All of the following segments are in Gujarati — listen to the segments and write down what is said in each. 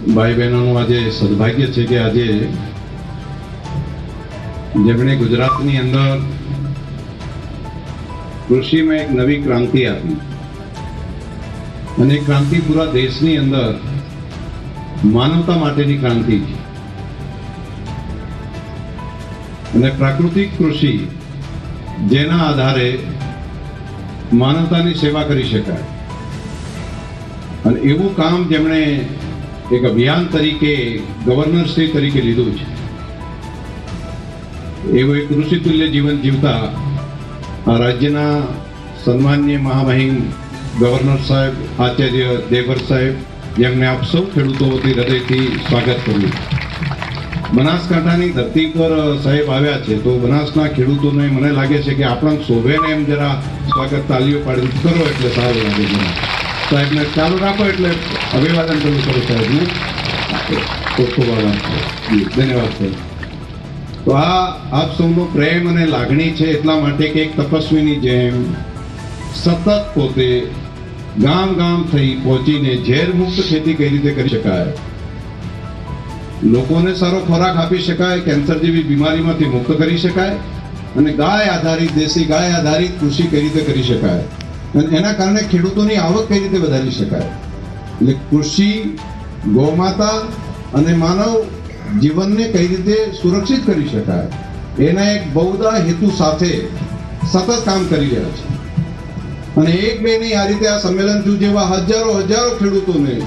ભાઈ બહેનોનું આજે સદભાગ્ય છે કે આજે જેમણે ગુજરાતની અંદર કૃષિમાં એક નવી ક્રાંતિ આપી. અને ક્રાંતિ પૂરા દેશની અંદર માનવતા માટેની ક્રાંતિ છે. અને પ્રાકૃતિક કૃષિ જેના આધારે માનવતાની સેવા કરી શકાય. અને એવું કામ જેમણે એક અભિયાન તરીકે ગવર્નર શ્રી તરીકે લીધું છે. એવું એક ઋષિતુલ્ય જીવન જીવતા આ રાજ્યના સન્માન્ય મહામહિમ ગવર્નર સાહેબ આચાર્ય દેવર સાહેબ, જેમને આપ સૌ ખેડૂતો વતી હૃદયથી સ્વાગત કર્યું બનાસકાંઠાની ધરતી પર સાહેબ આવ્યા છે, તો બનાસના ખેડૂતોને મને લાગે છે કે આપણા શોભે ને એમ જરા સ્વાગત તાલીઓ પાડી કરો એટલે સારું લાગે જરા સાહેબને ચાલુ રાખો એટલે અભિવાદન કરવું શરૂ સાહેબને ખૂબ ખૂબ આભાર ધન્યવાદ, સાહેબ. તો આ આપ સૌનો પ્રેમ અને લાગણી છે એટલા માટે કે એક તપસ્વીની જેમ સતત પોતે ગામ ગામ થઈ પહોંચીને ઝેર મુક્ત ખેતી કઈ રીતે કરી શકાય? લોકોને સારો ખોરાક આપી શકાય કેન્સર જેવી બીમારીમાંથી મુક્ત કરી શકાય અને ગાય આધારિત, દેશી ગાય આધારિત કૃષિ કઈ રીતે કરી શકાય? અને એના કારણે ખેડૂતોની આવક કઈ રીતે વધારી શકાય? એટલે કૃષિ, ગૌમાતા અને માનવ જીવનને કઈ રીતે સુરક્ષિત કરી શકાય? એના એક બહુદા હેતુ સાથે સતત કામ કરી રહ્યા છે. અને એક બે નહીં, આ રીતે આ સંમેલન થયું જેવા હજારો હજારો ખેડૂતોને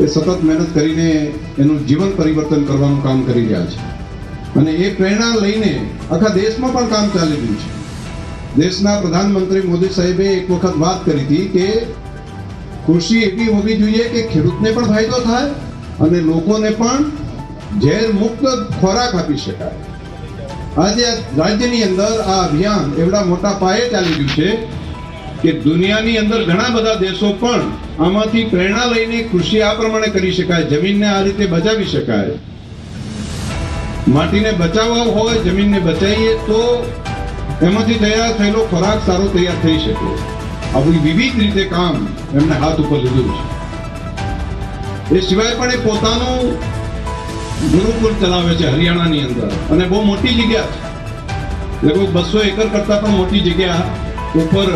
એ સતત મહેનત કરીને એનું જીવન પરિવર્તન કરવાનું કામ કરી રહ્યા છે. અને એ પ્રેરણા લઈને આખા દેશમાં પણ કામ ચાલી રહ્યું છે. દેશના પ્રધાનમંત્રી મોદી સાહેબે એક વખત વાત કરી હતી કે કૃષિ એવી હોવી જોઈએ કે ખેડૂતને પણ ફાયદો થાય અને લોકોને પણ ઝેર મુક્ત ખોરાક આપી શકાય. આજે રાજ્યની અંદર આ અભિયાન એવડા મોટા પાયે ચાલી રહ્યું છે કે દુનિયાની અંદર ઘણા બધા દેશો પણ આમાંથી પ્રેરણા લઈને કૃષિ આ પ્રમાણે કરી શકાય, જમીનને આ રીતે બચાવી શકાય. માટીને બચાવવા હોય, જમીનને બચાવીએ તો એમાંથી તૈયાર થયેલો ખોરાક સારો તૈયાર થઈ શકે આવી વિવિધ રીતે કામ એમને હાથ ઉપર લીધું છે. એ સિવાય પણ એ પોતાનું ગુરુકુળ ચલાવે છે હરિયાણાની અંદર. અને બહુ મોટી જગ્યા છે. લગભગ બસો એકર કરતા પણ મોટી જગ્યા ઉપર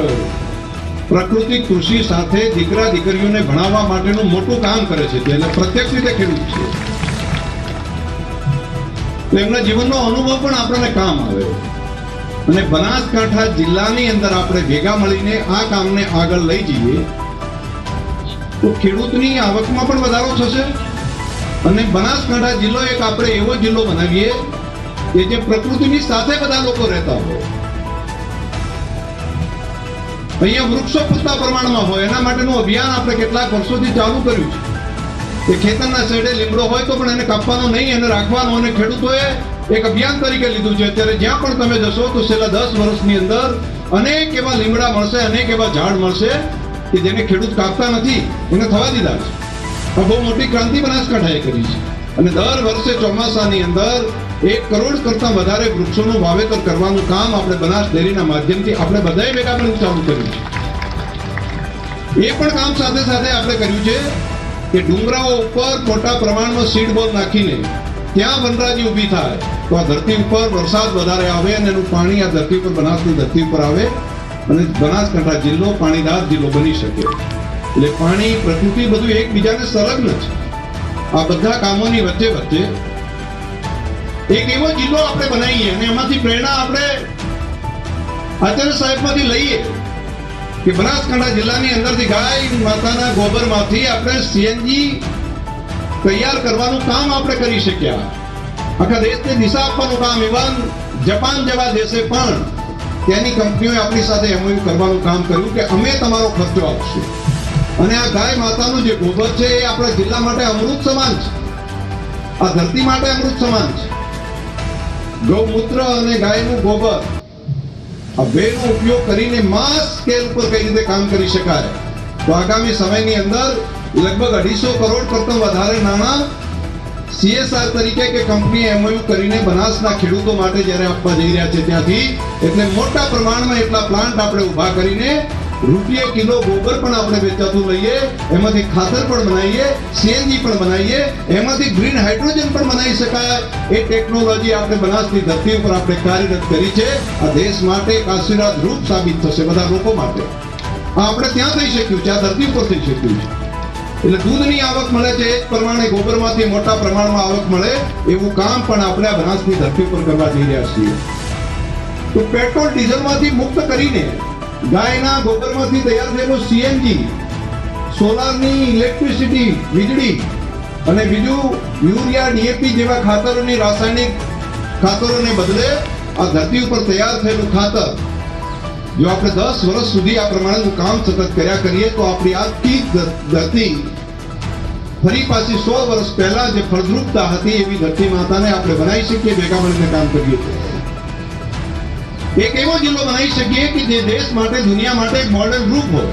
પ્રકૃતિ કૃષિ સાથે દીકરા દીકરીઓને ભણાવવા માટેનું મોટું કામ કરે છે એટલે પ્રત્યક્ષ રીતે ખેડૂત છે. એમના જીવનનો અનુભવ પણ આપણને કામ આવે. અને બનાસકાંઠા જિલ્લાની અંદર આપણે ભેગા મળીને આ કામને આગળ લઈ જઈએ, તો ખેડૂતની આવકમાં પણ વધારો થશે. અને બનાસકાંઠા જિલ્લો એક આપણે એવો જિલ્લો બનાવીએ, કે જે પ્રકૃતિની સાથે બધા લોકો રહેતા હોય. અહીંયા વૃક્ષો પૂરતા પ્રમાણમાં હોય, એના માટેનું અભિયાન આપણે કેટલાક વર્ષોથી ચાલુ કર્યું છે. કે ખેતરના સાઈડે લીમડો હોય તો પણ એને કાપવાનો નહીં, એને રાખવાનો. અને ખેડૂતોએ એક અભિયાન તરીકે લીધું છે. અત્યારે જ્યાં પણ તમે જશો તો છેલ્લા દસ વર્ષની અંદર અનેક એવા લીમડા મળશે, અનેક એવા ઝાડ મળશે કે જેને ખેડૂત કાપતા નથી, એને થવા દીધા છે. બહુ મોટી ક્રાંતિ બનાસકાંઠાએ કરી છે. અને દર વર્ષે ચોમાસાની અંદર એક કરોડ કરતા વધારે વૃક્ષોનું વાવેતર કરવાનું કામ આપણે બનાસ ડેરીના માધ્યમથી આપણે બધાએ ભેગા મળીને ચાલુ કર્યું છે. એ પણ કામ સાથે સાથે આપણે કર્યું છે કે ડુંગરાઓ ઉપર મોટા પ્રમાણમાં સીડ બોલ નાખીને ત્યાં વનરાજી ઊભી થાય. તો આ ધરતી ઉપર વરસાદ વધારે આવે અને એનું પાણી આ ધરતી ઉપર બનાસની ધરતી ઉપર આવે અને બનાસકાંઠા જિલ્લો, પાણીદાર જિલ્લો બની શકે. એટલે પાણી, પ્રકૃતિ બધું એકબીજાને સંલગ્ન છે. આ બધા કામોની વચ્ચે વચ્ચે એક એવો જિલ્લો આપણે બનાવીએ અને એમાંથી પ્રેરણા આપણે આચાર્ય સાહેબમાંથી લઈએ કે બનાસકાંઠા જિલ્લાની અંદરથી ગાય માતાના ગોબરમાંથી આપણે સીએનજી તૈયાર કરવાનું કામ આપણે કરી શક્યા. આખા દેશને દિશા આપવાનું કામ, ઇવન જાપાન જેવા દેશે પણ તેની કંપનીઓએ આપણી સાથે એમઓયુ કરવાનું કામ કર્યું કે અમે તમારો ખર્ચો આપશું. અને આ ગાય માતાનું જે ગોબર છે એ આપણા જિલ્લા માટે અમૃત સમાન છે. આ ધરતી માટે અમૃત સમાન છે. ગૌમૂત્ર અને ગાયનું ગોબર. આ બેનો ઉપયોગ કરીને માસ સ્કેલ પર કઈ રીતે કામ કરી શકાય? તો આગામી સમયની અંદર લગભગ અઢીસો કરોડ કરતા વધારે નાણાં સીએસઆર તરીકે કે કંપની એમઓયુ કરીને બનાસના ખેડૂતો માટે જ્યારે આપવા જઈ રહ્યા છે ત્યાંથી, એટલે મોટા પ્રમાણમાં એટલા પ્લાન્ટ આપણે ઊભા કરીને રૂપિયે કિલો ગોબર પણ આપણે વેચાતું લઈએ, એમાંથી ખાતર પણ બનાવીએ સીએનજી પણ બનાવીએ, એમાંથી ગ્રીન હાઇડ્રોજન પણ બનાવી શકાય. એ ટેકનોલોજી આપણે બનાસની ધરતી ઉપર આપણે કાર્યરત કરી છે. આ દેશ માટે એક આશીર્વાદ રૂપ સાબિત થશે બધા લોકો માટે. આપણે ત્યાં થઈ શક્યું છે, આ ધરતી ઉપર થઈ શક્યું છે. એટલે દૂધની આવક મળે છે, એ જ પ્રમાણે ગોબરમાંથી મોટા પ્રમાણમાં આવક મળે, એવું કામ પણ આપણે આ બનાસની ધરતી પર કરવા જઈ રહ્યા છીએ. તો પેટ્રોલ ડીઝલમાંથી મુક્ત કરીને ગાયના ગોબરમાંથી તૈયાર થયેલું સીએનજી સોલારની ઇલેક્ટ્રિસિટી, વીજળી અને બીજું યુરિયા ડીએપી જેવા ખાતરોની રાસાયણિક ખાતરોને બદલે આ ધરતી ઉપર તૈયાર થયેલું ખાતર જો આપણે દસ વર્ષ સુધી આ પ્રમાણેનું કામ સતત કર્યા કરીએ તો આપણી આખી ધ- ધરતી ફરી પાછી સો વર્ષ પહેલા જે ફળદ્રુપતા હતી એવી ધરતી માતાને આપણે બનાવી શકીએ ભેગા મળીને કામ કરીએ તો. એક એવો જિલ્લો બનાવી શકીએ કે જે દેશ માટે, દુનિયા માટે એક મોડેલ રૂપ હોય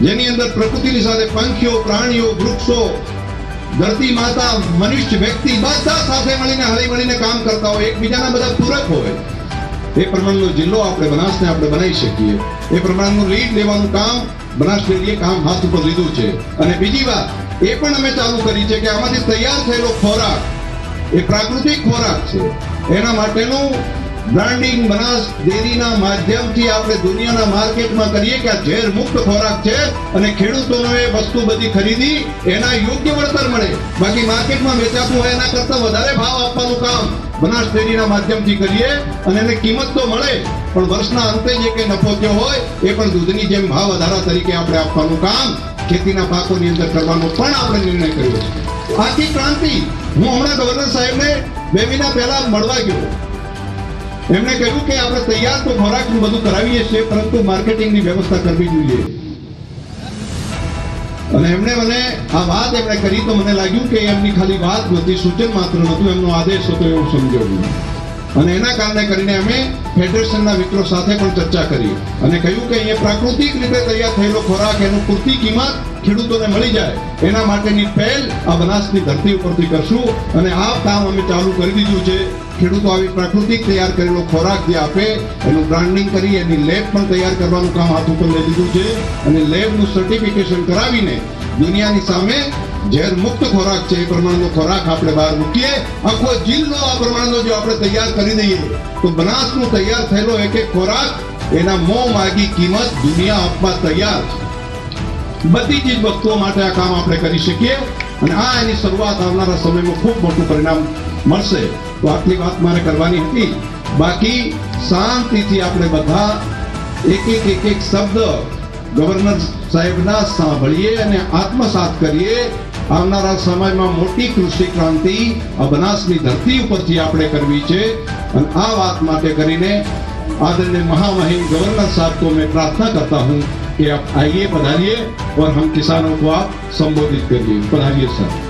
જેની અંદર પ્રકૃતિની સાથે પંખીઓ, પ્રાણીઓ, વૃક્ષો, ધરતી માતા, મનુષ્ય, વ્યક્તિ બધા સાથે મળીને, હળી મળીને કામ કરતા હોય, એકબીજાના બધા પૂરક હોય એ પ્રમાણનો જિલ્લો આપણે બનાસને આપણે બનાવી શકીએ. એ પ્રમાણનું લીડ લેવાનું કામ બનાસ ડેરીએ કામ હાથ ઉપર લીધું છે. અને બીજી વાત, એ પણ અમે ચાલુ કરી છે કે આમાંથી તૈયાર થયેલો ખોરાક, એ પ્રાકૃતિક ખોરાક છે. એના માટેનું બ્રાન્ડિંગ બનાસ ડેરીના માધ્યમથી આપણે દુનિયાના માર્કેટમાં કરીએ કે આ ઝેર મુક્ત ખોરાક છે અને ખેડૂતોનો એ વસ્તુ બધી ખરીદી, એના યોગ્ય વળતર મળે. બાકી માર્કેટમાં વેચાતું હોય એના કરતાં વધારે ભાવ આપવાનું કામ બનાસ ડેરીના માધ્યમથી કરીએ અને એને કિંમત તો મળે, પણ વર્ષના અંતે જે કંઈ નફો થયો હોય, એ પણ દૂધની જેમ ભાવ વધારા તરીકે આપણે આપવાનું કામ ખેતીના પાકોની અંદર કરવાનો પણ આપણે નિર્ણય કર્યો છે. આખી ક્રાંતિ હું હમણાં ગવર્નર સાહેબને બે મહિના પહેલા મળવા ગયો. એમણે કહ્યું કે આપણે તૈયાર તો ખોરાકનું બધું કરાવીએ છીએ, પરંતુ માર્કેટિંગની વ્યવસ્થા કરવી જોઈએ. અને એમણે મને આ વાત એમણે કરી તો મને લાગ્યું કે એમની ખાલી વાત નહોતી સૂચન માત્ર નહોતું, એમનો આદેશ હતો એવું સમજાવ્યું. અને એના કારણે કરીને અમે ફેડરેશનના મિત્રો સાથે પણ ચર્ચા કરી અને કહ્યું કે અહીંયા પ્રાકૃતિક રીતે તૈયાર થયેલો ખોરાક, એનું પૂરતી કિંમત ખેડૂતોને મળી જાય. એના માટેની પહેલ આ બનાસની ધરતી ઉપરથી કરશું અને આ કામ અમે ચાલુ કરી દીધું છે. ખેડૂતો આવી પ્રાકૃતિક તૈયાર કરેલો ખોરાક જે આપે, એનું બ્રાન્ડિંગ કરી, એની લેબ પણ તૈયાર કરવાનું કામ હાથ ઉપર લઈ લીધું છે. અને લેબનું સર્ટિફિકેશન કરાવીને દુનિયાની સામે ઝેર મુક્ત ખોરાક છે, એ પ્રમાણનો ખોરાક આપણે બહાર મૂકીએ. આખો જિલ્લો આ પ્રમાણનો જો આપણે તૈયાર કરી દઈએ, તો બનાસનું તૈયાર થયેલો એક એક ખોરાક, એના મોં માગી કિંમત દુનિયા આપવા તૈયાર છે. બધી ચીજ વસ્તુઓ માટે આ કામ આપણે કરી શકીએ. અને આ એની શરૂઆત આવનારા સમયમાં ખૂબ મોટું પરિણામ મળશે તો આટલી વાત મારે કરવાની હતી બાકી શાંતિથી આપણે બધા એક એક એક એક શબ્દ ગવર્નર સાહેબના સાંભળીએ અને આત્મસાત કરીએ આવનારા સમયમાં મોટી કૃષિ ક્રાંતિ આ બનાસની ધરતી ઉપરથી આપણે કરવી છે અને આ વાત માટે કરીને आदरणीय महामहिम गवर्नर साहब को मैं प्रार्थना करता हूं कि आप आइए पधारिए और हम किसानों को आप संबोधित करिए पधारिए सर